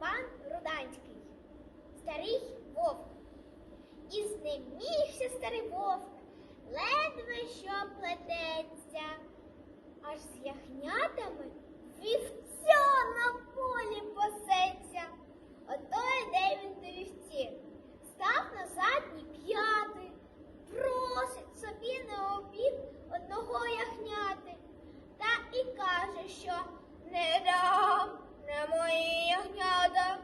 пан Руданський, старий вовк. І знемігся старий вовк, ледве що плететься, аж з ягнятами вівця на полі пасеться. Ото йде він до вівці, став на задні п'яти, просить собі на обід одного ягняти, та і каже, що не дам, не мої ягнята.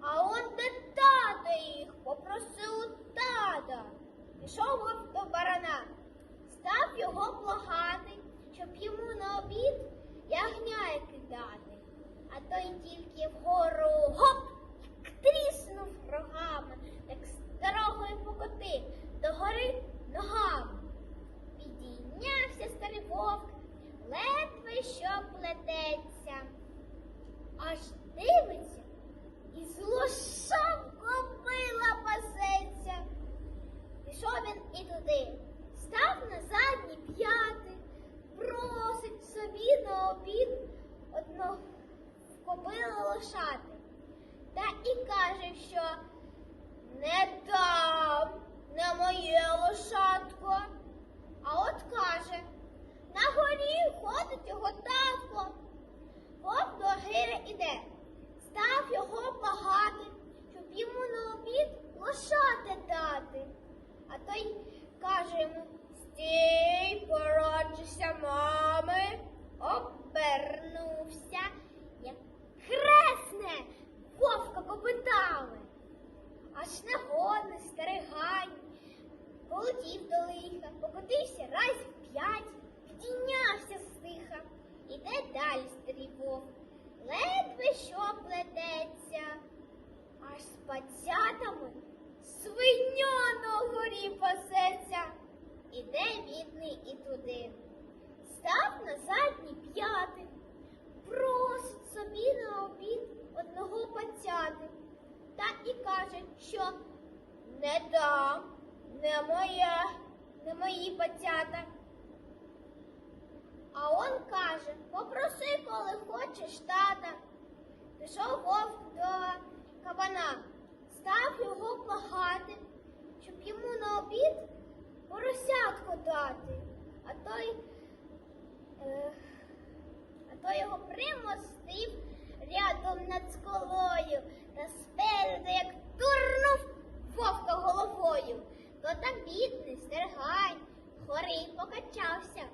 А он де тато їх попросив у тата. Пішов до барана, став його благати, щоб йому на обід ягня кидати. А той тільки вгору гоп, як тріснув рогами, як старого покоти, догори ногами. Підійнявся старий вовк, ледве що плететься, аж дивиться, і з лошам кобила пасеться. Пішов він і туди, став на задні п'яти, просить собі на обід одного кобили. Та і каже, що не дам на моє лошадко. А от каже, на горі ходить його татко. Вовк до гири іде, став його благати, щоб йому на обід лошати дати. А той каже йому стій, породжуся, мами, обернувся, як хресне, вовка попитали. Аж негодний старий гань, полетів до лиха, покотився раз в п'ять, підійнявся стиха. Іде далі старий ледве що плететься, аж з пацятами свиня на горі пасеться. Іде бідний і туди. Став на задні п'яти, просить собі на обід одного пацяти. Та і каже, що не дам, не моє, не мої пацята. А он каже, попроси, коли хочеш тата. Пішов вовк до кабана, став його благати, щоб йому на обід поросятку дати. А той, е, а той його примостив рядом над скалою покачався,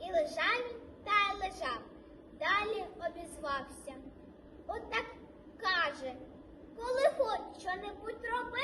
і лежав та й лежав, далі обізвався. От каже, коли хоч що-небудь робити, то